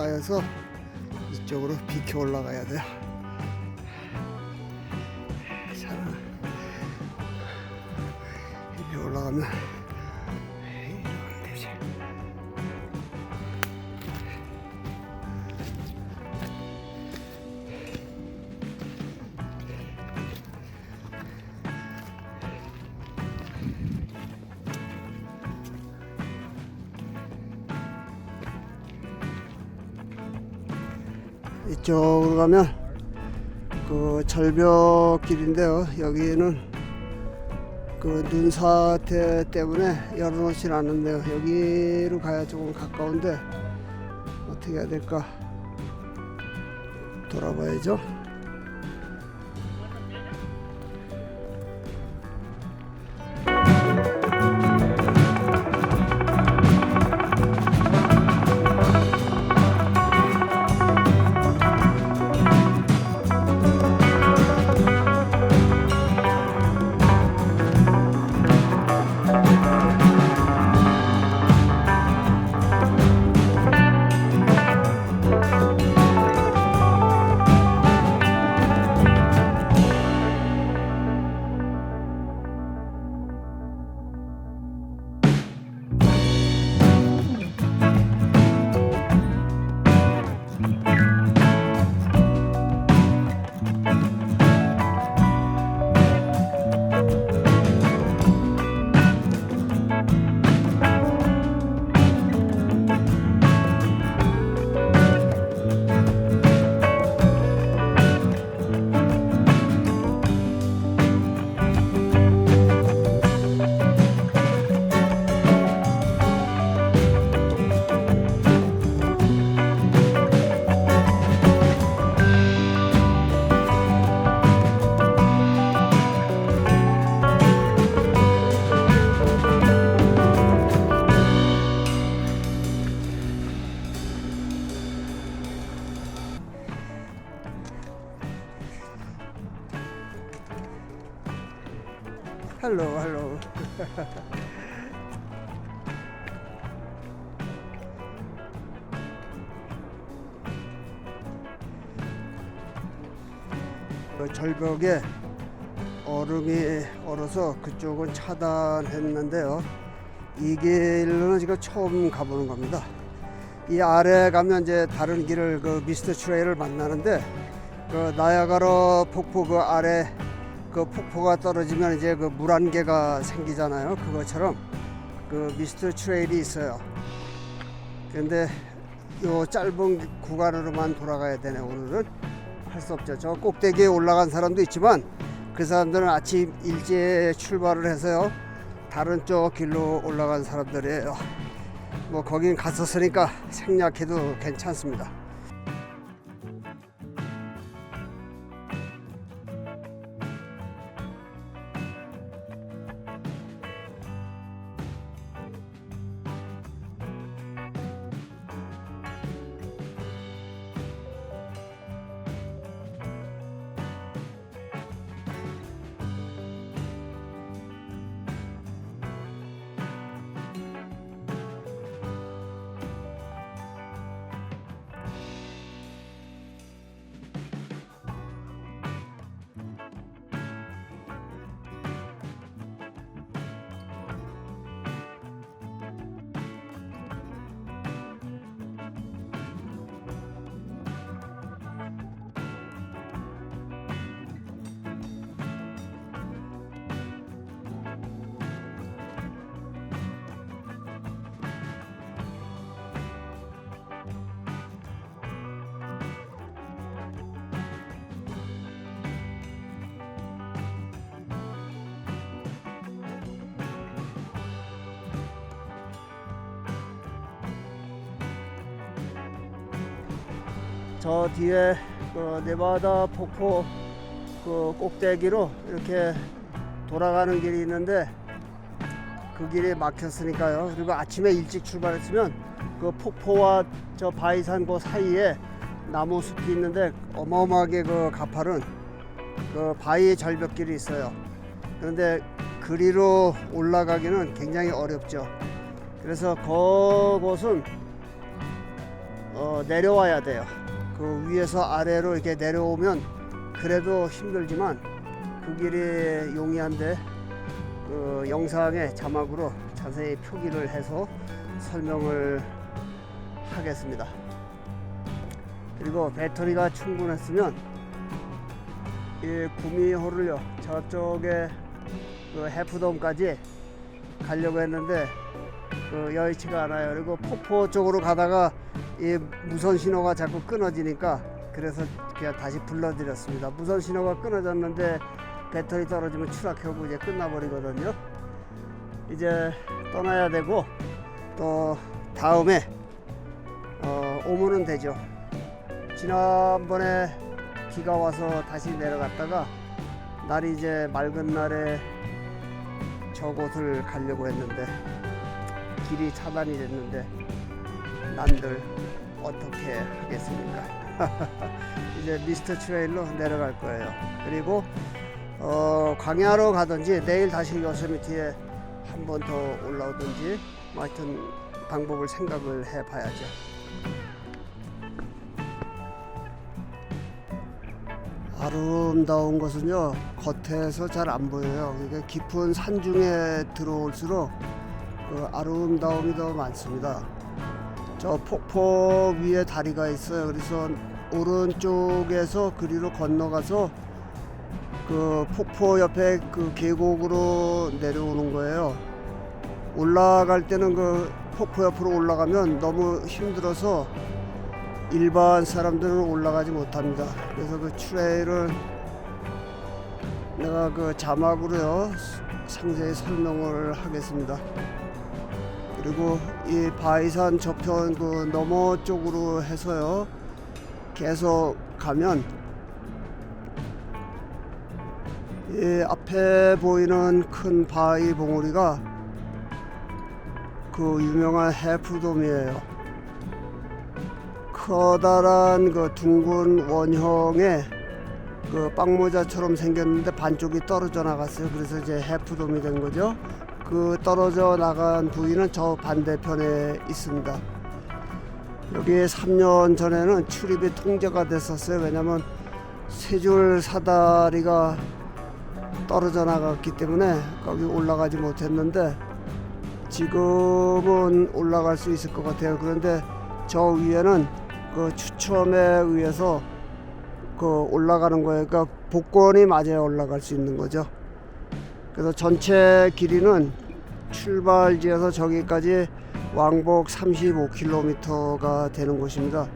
쌓여서 이쪽으로 비켜 올라가야 돼요. 자, 이리 올라가면 이쪽으로 가면 그 절벽 길인데요. 여기는 그 눈사태 때문에 열어놓진 않는데요. 여기로 가야 조금 가까운데 어떻게 해야 될까? 돌아봐야죠. 헬로 헬로. 그 절벽에 얼음이 얼어서 그쪽은 차단했는데요. 이 길로는 지금 처음 가보는 겁니다. 이 아래 가면 이제 다른 길을 그 미스터 트레이를 만나는데 그 나야가라 폭포 그 아래 그 폭포가 떨어지면 이제 그 물안개가 생기잖아요. 그것처럼 그 미스터 트레일이 있어요. 근데 요 짧은 구간으로만 돌아가야 되네 오늘은 할 수 없죠. 저 꼭대기에 올라간 사람도 있지만 그 사람들은 아침 일찍 출발을 해서요. 다른 쪽 길로 올라간 사람들이에요. 뭐 거긴 갔었으니까 생략해도 괜찮습니다. 저 뒤에 그 네바다 폭포 그 꼭대기로 이렇게 돌아가는 길이 있는데 그 길이 막혔으니까요. 그리고 아침에 일찍 출발했으면 그 폭포와 저 바위산 그 사이에 나무 숲이 있는데 어마어마하게 그 가파른 그 바위 절벽길이 있어요. 그런데 그리로 올라가기는 굉장히 어렵죠. 그래서 그곳은 어, 내려와야 돼요. 그 위에서 아래로 이렇게 내려오면 그래도 힘들지만 그 길이 용이한데 그 영상에 자막으로 자세히 표기를 해서 설명을 하겠습니다. 그리고 배터리가 충분했으면 이 구미호를요 저쪽에 그 해프돔까지 가려고 했는데 그 여의치가 않아요. 그리고 폭포 쪽으로 가다가 이 무선 신호가 자꾸 끊어지니까 그래서 그냥 다시 불러드렸습니다. 무선 신호가 끊어졌는데 배터리 떨어지면 추락하고 이제 끝나버리거든요. 이제 떠나야 되고 또 다음에 어, 오면은 되죠. 지난번에 비가 와서 다시 내려갔다가 날이 이제 맑은 날에 저곳을 가려고 했는데 길이 차단이 됐는데 남들 어떻게 하겠습니까? 이제 미스터 트레일로 내려갈 거예요. 그리고 어, 광야로 가든지 내일 다시 요세미티에 한 번 더 올라오든지 뭐 하여튼 방법을 생각을 해봐야죠. 아름다운 것은요 겉에서 잘 안 보여요. 이게 깊은 산 중에 들어올수록 그 아름다움이 더 많습니다. 저 폭포 위에 다리가 있어요. 그래서 오른쪽에서 그리로 건너가서 그 폭포 옆에 그 계곡으로 내려오는 거예요. 올라갈 때는 그 폭포 옆으로 올라가면 너무 힘들어서 일반 사람들은 올라가지 못합니다. 그래서 그 트레일을 내가 그 자막으로요 상세히 설명을 하겠습니다. 그리고 이 바이산 저편 그 너머 쪽으로 해서요 계속 가면 이 앞에 보이는 큰 바위 봉우리가 그 유명한 해프돔이에요. 커다란 그 둥근 원형의 그 빵모자처럼 생겼는데 반쪽이 떨어져 나갔어요. 그래서 이제 해프돔이 된 거죠. 그 떨어져 나간 부위는 저 반대편에 있습니다. 여기 3년 전에는 출입이 통제가 됐었어요. 왜냐면 세 줄 사다리가 떨어져 나갔기 때문에 거기 올라가지 못했는데 지금은 올라갈 수 있을 것 같아요. 그런데 저 위에는 그 추첨에 의해서 그 올라가는 거예요. 그러니까 복권이 맞아야 올라갈 수 있는 거죠. 그래서 전체 길이는 출발지에서 저기까지 왕복 35km가 되는 곳입니다.